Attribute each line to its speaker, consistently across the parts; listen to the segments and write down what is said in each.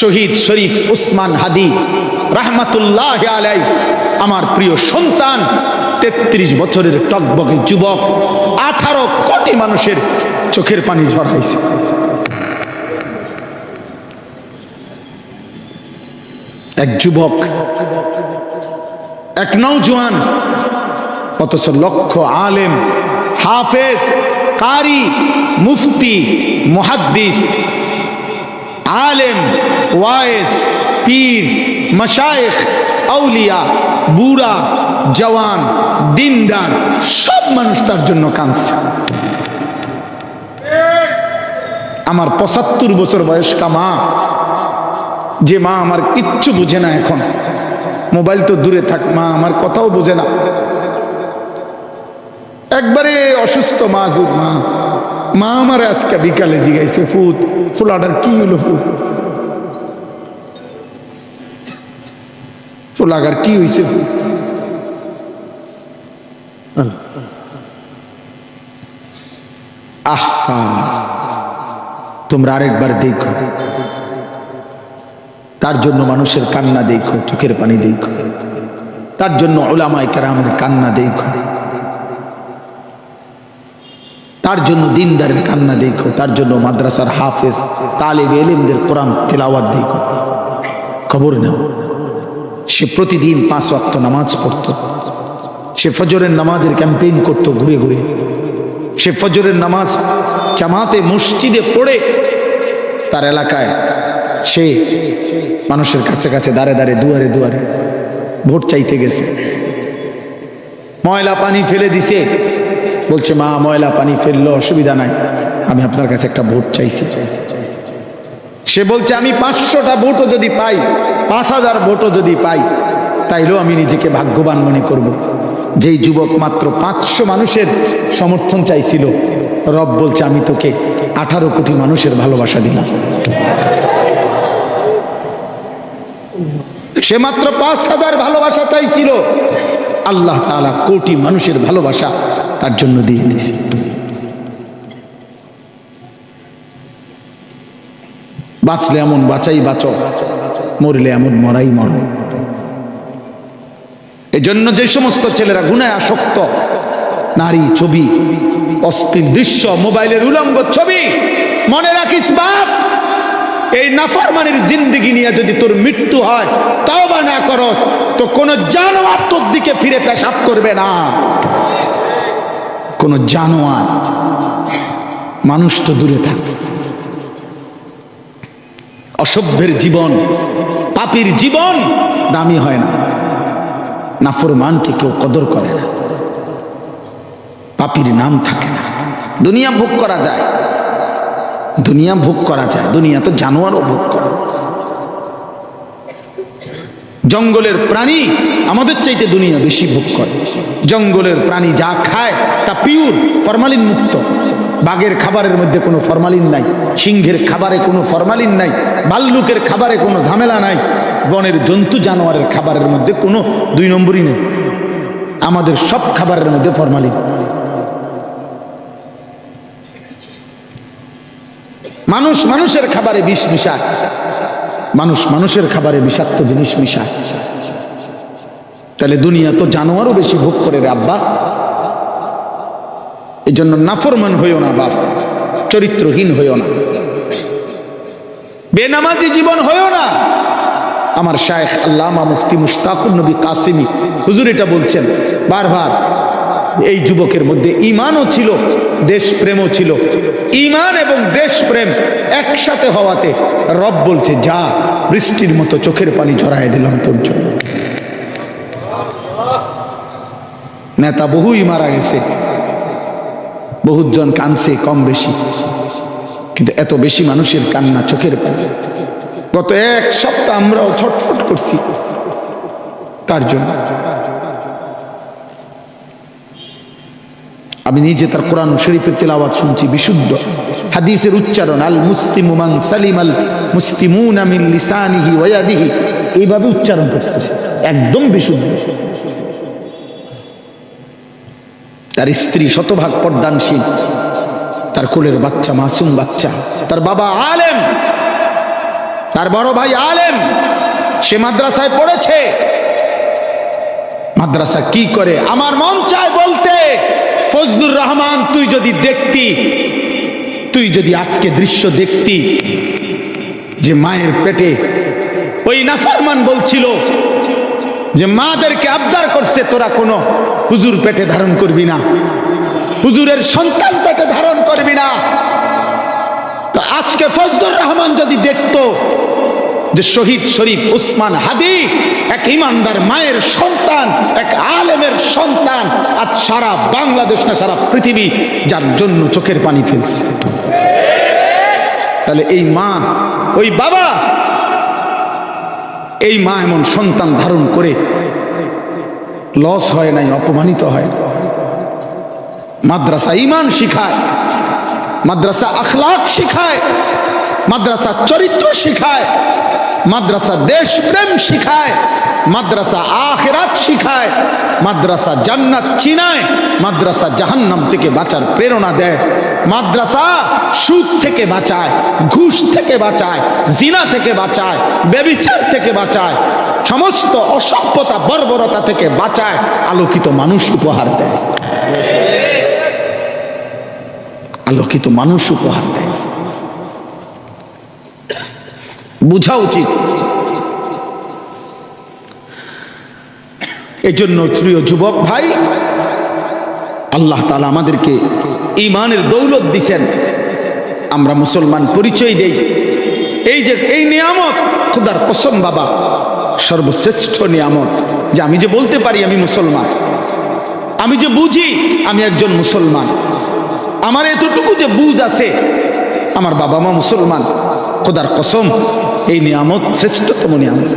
Speaker 1: শহীদ শরীফ উসমান হাদি রাহমাতুল্লাহ আলাই আমার প্রিয় সন্তান, তেত্রিশ বছরের টকবকে যুবক, আঠারো কোটি মানুষের চোখের পানি ঝরাইছে। এক যুবক, এক নৌজওয়ান অথচ লক্ষ আলেম, হাফেজ, কারি, মুফতি, মুহাদ্দিস আলেম, ওয়ায়েস, পীর, মশায়েখ, আউলিয়া, বুড়া, জওয়ান, দিনদার, সব মানুষ তার জন্য কাঁদছে। আমার পঁচাত্তর বছর বয়স্কা মা, যে মা আমার কিচ্ছু বুঝে না এখন। মোবাইল তো দূরে থাক, মা আমার কথাও বোঝে না। একবারে অসুস্থ মাজুর মা। মা আমার আজকে বিকালে জিগাইছে, ফুত ফুলাটার কি হলো ফুত? ফুলাগার কি ফুত? আহা, তোমরা আরেকবার দেখো। তার জন্য মানুষের কান্না দেখো, চোখের পানি দেখো। তার জন্য ওলামায় কেরামের কান্না দেখো। তার জন্য দিনদারের কান্না দেখো, তার জন্য মাদ্রাসার হাফেজ, তালেব, এলিমদের কোরআন তেলাওয়াত দেখো। খবর নাও। সে প্রতিদিন পাঁচ ওয়াক্ত নামাজ পড়তো। সে ফজরের নামাজের ক্যাম্পেইন করতো ঘুরে ঘুরে। সে ফজরের নামাজ জামাতে মসজিদে পড়ে। তার এলাকায় সে মানুষের কাছে কাছে দাঁড়ে দাঁড়ে, দুয়ারে দুয়ারে ভোট চাইতে গেছে। ময়লা পানি ফেলে দিছে। বলছে, মা, ময়লা, পানি ফেলল, অসুবিধা নাই। আমি আপনার কাছে একটা ভোট চাইছি। সে বলছে, আমি পাঁচশোটা ভোটও যদি পাই, পাঁচ হাজার ভোটও যদি পাই, তাইলেও আমি নিজেকে ভাগ্যবান মনে করব। যেই যুবক মাত্র পাঁচশো মানুষের সমর্থন চাইছিল, রব বলছে, আমি তোকে আঠারো কোটি মানুষের ভালোবাসা দিলাম। সে মাত্র পাঁচ হাজার ভালোবাসা চাইছিল। আল্লাহ তালা কোটি মানুষের ভালোবাসা তার জন্য দিয়ে দিছে বাঁচলে এমন, বাঁচাই বাঁচো। মরলে এমন, মরাই মর। এজন্য যে সমস্ত ছেলেরা গুনায় আসক্ত, নারী, ছবি, অস্থির দৃশ্য, মোবাইলের উলঙ্গ ছবি, মনে রাখিস বাপ, এই নাফরমানির জিন্দিগি নিয়ে যদি তোর মৃত্যু হয় তাও বা না করস, তো কোন জানোয়ার তোর দিকে ফিরে পেশাব করবে না। কোন জানোয়ার, মানুষ তো দূরে থাকবে অসভ্যের জীবন, পাপির জীবন দামি হয় না। নাফরমানকে কেউ কদর করে না। পাপির নাম থাকে না। দুনিয়া ভোগ করা যায়। দুনিয়া ভোগ করা যায়। দুনিয়া তো জানোয়ারও ভোগ করা। জঙ্গলের প্রাণী আমাদের চাইতে দুনিয়া বেশি ভোগ করে। জঙ্গলের প্রাণী যা খায় তা পিওর ফরমালিন মুক্ত। বাঘের খাবারের মধ্যে কোনো ফরমালিন নাই, সিংহের খাবারে কোনো ফরমালিন নাই বাল্লুকের খাবারে কোনো ঝামেলা নাই, বনের জন্তু জানোয়ারের খাবারের মধ্যে কোনো দুই নম্বরই নেই। আমাদের সব খাবারের মধ্যে ফরমালিন মানুষ মানুষের খাবারে বিষ মিশায়। মানুষ মানুষের খাবারে বিষাক্ত জিনিস মিশায়। তাহলে দুনিয়া তো জানোয়ারও বেশি ভোগ করে রে আব্বা। এই জন্য নাফরমান হইও না বাপ, চরিত্রহীন হইও না। বেনামাজি জীবন হইও না। আমার শায়েখ আল্লামা মুফতি মুশতাকুর নবী কাসিমি, হুজুর এটা বলছেন, বারবার, এই যুবকের মধ্যে ইমানও ছিল, দেশপ্রেমও ছিল। ইমান এবং দেশপ্রেম একসাথে হওয়াতে রব বলছে, যা বৃষ্টির মতো চোখের পানি ঝরাই দিলাম তোর জন্য। নেতা বহুই মারা গেছে। বহুজন কানছে কম বেশি। কিন্তু এত বেশি মানুষের কান্না চোখের পানি। গত এক সপ্তাহ আমরাও ছটফট করছি। তার জন্য আমি নিজে তার কোরআন শরীফের তেলাওয়াত শুনছি, বিশুদ্ধ। হাদিসের উচ্চারণ, আল মুসলিমু মান সালিম আল মুসলিমুন মিন লিসানিহি ওয়া ইয়াদিহি। এইভাবে উচ্চারণ করছে একদম বিশুদ্ধ। তার স্ত্রী শতভাগ পর্দানশীল। তার কোলের বাচ্চা মাসুম বাচ্চা। তার বাবা আলেম। তার বড় ভাই আলেম। সে মাদ্রাসায় পড়েছে। মাদ্রাসা কি করে? আমার মন চায় বলতে। ফজলুর রহমান, তুই যদি দেখতি, তুই যদি আজকে দৃশ্য দেখতি যে মায়ের পেটে ওই নাফরমান বলছিল যে মাদেরকে আবদার করছে, তোরা কোনো হুজুর পেটে ধারণ করবি না, হুজুরের সন্তান পেটে ধারণ করবি না। আজকে ফজলুর রহমান যদি দেখতো যে শহীদ শরীফ উসমান হাদি, এক ইমানদার মায়ের সন্তান, এক আলেমের সন্তান, আজ সারা বাংলাদেশ না, সারা পৃথিবী যার জন্য চোখের পানি ফেলছে। তাহলে এই মা, ওই বাবা, এই মা এমন সন্তান ধারণ করে লস হয় নাই, অপমানিত হয় মাদ্রাসা ইমান শিখায়, মাদ্রাসা আখলাক শিখায়, মাদ্রাসা চরিত্র শিখায় মাদ্রাসা দেশপ্রেম শিখায়, মাদ্রাসা আখেরাত শিখায়, মাদ্রাসা জান্নাত চিনায়, মাদ্রাসা জাহান্নাম থেকে বাঁচার প্রেরণা দেয়, মাদ্রাসা সুদ থেকে বাঁচায়, ঘুষ থেকে বাঁচায়, জিনা থেকে বাঁচায় বেবিচার থেকে বাঁচায়, সমস্ত অসভ্যতা, বর্বরতা থেকে বাঁচায়, আলোকিত মানুষ উপহার দেয়। আলোকিত মানুষ উপহার দেয়। বোঝা উচিত। এই জন্য প্রিয় যুবক ভাই, আল্লাহ তালা আমাদেরকে ইমানের দৌলত দিছেন। আমরা মুসলমান পরিচয় দেই। এই যে, এই নিয়ামত, খুদার কসম বাবা, সর্বশ্রেষ্ঠ নিয়ামত। যে আমি যে বলতে পারি আমি মুসলমান। আমি যে বুঝি আমি একজন মুসলমান। আমার এতটুকু যে বুঝ আছে, আমার বাবা মা মুসলমান। খোদার কসম এই নিয়ামত শ্রেষ্ঠতম নিয়ামত।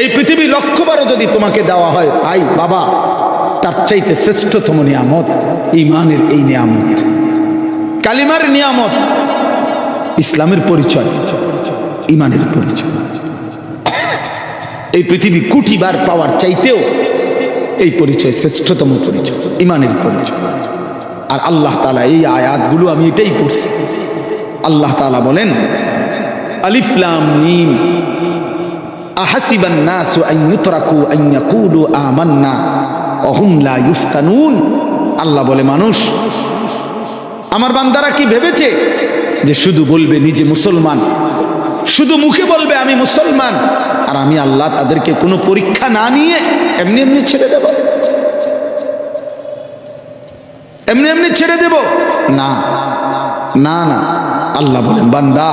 Speaker 1: এই পৃথিবী লক্ষ্যবারও যদি তোমাকে দেওয়া হয় ভাই বাবা, তার চাইতে শ্রেষ্ঠতম নিয়ামত ইমানের এই নিয়ামত। কালিমার নিয়ামত, ইসলামের পরিচয়, ইমানের পরিচয়। এই পৃথিবী কুটিবার পাওয়ার চাইতেও এই পরিচয় শ্রেষ্ঠতম পরিচয়, ইমানের পরিচয়। আর আল্লাহ তালা এই আয়াতগুলো আমি এটাই পড়ছি। আল্লাহ তালা বলেন আলিফলাম মিম। আহাসিবান নাসু আন ইউতরাকু আন ইয়াকুলু আমান্না। ওয়া হুম লা ইফতানুন আল্লাহ বলে, মানুষ, আমার বান্দারা কি ভেবেছে যে শুধু বলবে নিজে মুসলমান? শুধু মুখে বলবে আমি মুসলমান? আর আমি আল্লাহ তাদেরকে কোনো পরীক্ষা না নিয়ে এমনি এমনি ছেড়ে দেব? এমনি এমনি ছেড়ে দেব? না না না। আল্লাহ বলেন, বান্দা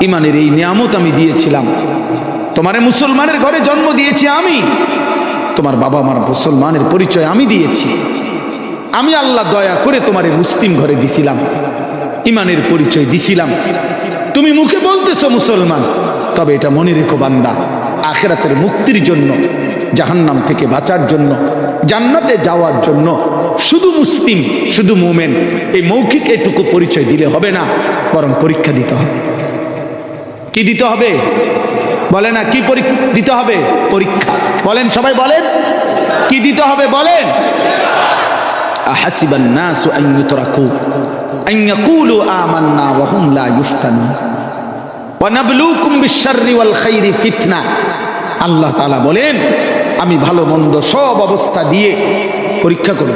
Speaker 1: ইমানের এই নিয়ামত আমি দিয়েছিলাম। তোমারে মুসলমানের ঘরে জন্ম দিয়েছি আমি। তোমার বাবা মার মুসলমানের পরিচয় আমি দিয়েছি। আমি আল্লাহ দয়া করে তোমারে মুসলিম ঘরে দিছিলাম। ইমানের পরিচয় দিছিলাম। তুমি মুখে বলতেছো মুসলমান, তবে এটা মনে রেখো বান্দা, আখেরাতের মুক্তির জন্য, জাহান্নাম থেকে বাঁচার জন্য জান্নাতে যাওয়ার জন্য শুধু মুসলিম, শুধু মোমেন, এই মৌখিক এটুকু পরিচয় দিলে হবে না, বরং পরীক্ষা দিতে হবে। কি দিতে হবে? বলে না, কি দিতে হবে? পরীক্ষা। বলেন, সবাই বলেন। কি দিতে হবে? বলেন। আল্লাহ তাআলা বলেন আমি ভালো মন্দ সব অবস্থা দিয়ে পরীক্ষা করব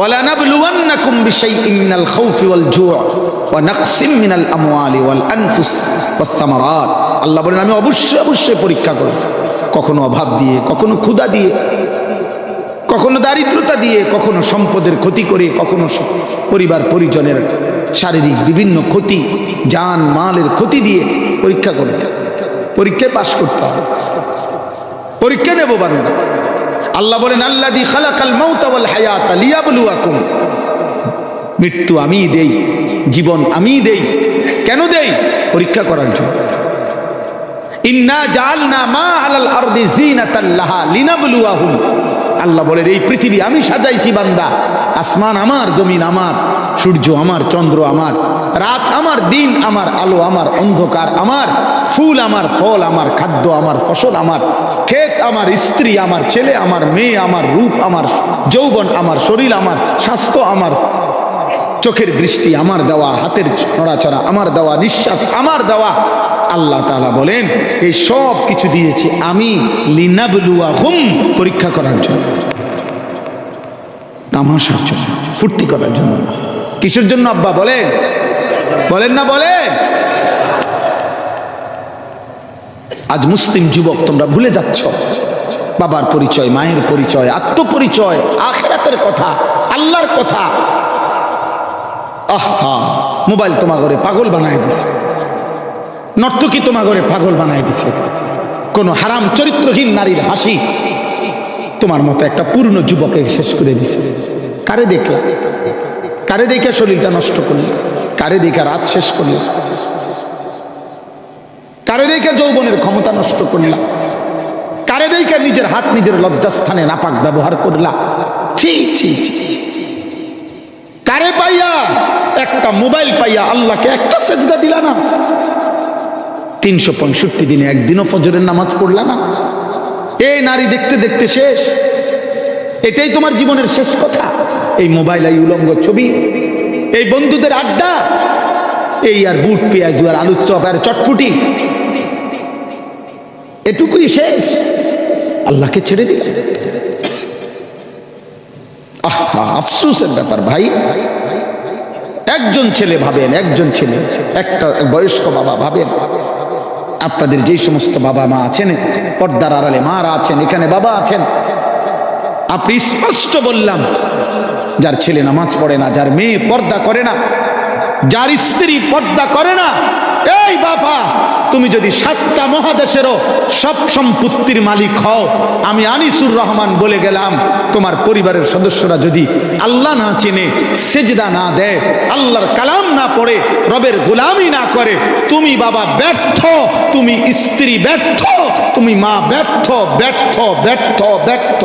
Speaker 1: ولنبلونكم بشيء من الخوف والجوع ونقص من الأموال والأنفس والثمرات আল্লাহ বলেন আমি অবশ্যই অবশ্যই পরীক্ষা করব কখনো অভাব দিয়ে কখনো ক্ষুধা দিয়ে কখনো দারিদ্রতা দিয়ে কখনো সম্পদের ক্ষতি করে কখনো স- পরিবার পরিজনের শারীরিক বিভিন্ন ক্ষতি জান মালের ক্ষতি দিয়ে পরীক্ষা করবে পরীক্ষায় পাশ করতে হবে পরীক্ষা নেব বান্দা আল্লাহ বলেন আল্লাহ দি মৃত্যু আমি দেই, জীবন আমি দেই। কেন দেই? পরীক্ষা করার জন্য। মা বলেন, এই পৃথিবী আমি সাজাইছি বান্দা। আসমান আমার, জমিন আমার, সূর্য আমার, চন্দ্র আমার। রাত আমার দিন, আমার আলো, আমার অন্ধকার, আমার ফুল, আমার ফল, আমার খাদ্য, আমার ফসল, আমার ক্ষেত, আমার স্ত্রী, আমার ছেলে, আমার মেয়ে, আমার রূপ, আমার যৌবন, আমার শরীর, আমার স্বাস্থ্য, আমার চোখের দৃষ্টি, আমার দেওয়া হাতের নড়াচড়া, আমার দেওয়া নিঃশ্বাস, আমার দেওয়া আল্লাহ তালা বলেন, এই সব কিছু দিয়েছি আমি লিনাবলুয়া হুম পরীক্ষা করার জন্য তামাশার জন্য, ফুর্তি করার জন্য। কিসের জন্য আব্বা বলেন বলেন না বলেন আজ মুসলিম যুবক, তোমরা ভুলে যাচ্ছ। বাবার পরিচয়, মায়ের পরিচয়, আত্মপরিচয়, আখেরাতের কথা, আল্লাহর কথা। আহা, মোবাইল তোমা ঘরে পাগল বানায় দিছে। নর্তকী তোমা ঘরে পাগল বানায় দিছে। কোন হারাম, চরিত্রহীন নারীর হাসি তোমার মতো একটা পূর্ণ যুবকের শেষ করে দিছে। কারে দেখলা? কারে দেখে শরীরটা নষ্ট করলে? কারে দেখে রাত শেষ করলে। কারে দেখে যৌবনের ক্ষমতা নষ্ট করলা। কারে দেখে নিজের হাত নিজের লজ্জাস্থানে নাপাক ব্যবহার করলা। ছি ছি ছি। কারে পাইয়া? একটা মোবাইল পাইয়া আল্লাহকে একটা সেজদা দিলা না? তিনশো পঁয়ষট্টি দিনে একদিনও ফজরের নামাজ পড়লা না? এই নারী দেখতে দেখতে শেষ। এটাই তোমার জীবনের শেষ কথা। এই মোবাইল এই উলঙ্গ ছবি। এই বন্ধুদের আড্ডা, এই আর বুট পেঁয়াজু আর আলুর চপ আর চটপুটি। এটুকুই শেষ। আল্লাহকে ছেড়ে দিল। আহা, আফসুসের ব্যাপার ভাই। একজন ছেলে ভাবেন, একজন ছেলে। একটা বয়স্ক বাবা ভাবেন। আপনাদের যেই সমস্ত বাবা মা আছেন, পর্দার আড়ালে মারা আছেন, এখানে বাবা আছেন। আপনি স্পষ্ট বললাম যার ছেলে নামাজ পড়ে না, যার মেয়ে পর্দা করে না, যার স্ত্রী পর্দা করে না, এই বাবা, তুমি যদি সাতটা মহাদেশেরও সব সম্পত্তির মালিক হও, আমি আনিসুর রহমান বলে গেলাম, তোমার পরিবারের সদস্যরা যদি আল্লাহ না চেনে, সেজদা না দেয়, আল্লাহর কালাম না পড়ে, রবের গোলামি না করে, তুমি বাবা ব্যর্থ, তুমি স্ত্রী ব্যর্থ, তুমি মা ব্যর্থ ব্যর্থ ব্যর্থ ব্যর্থ।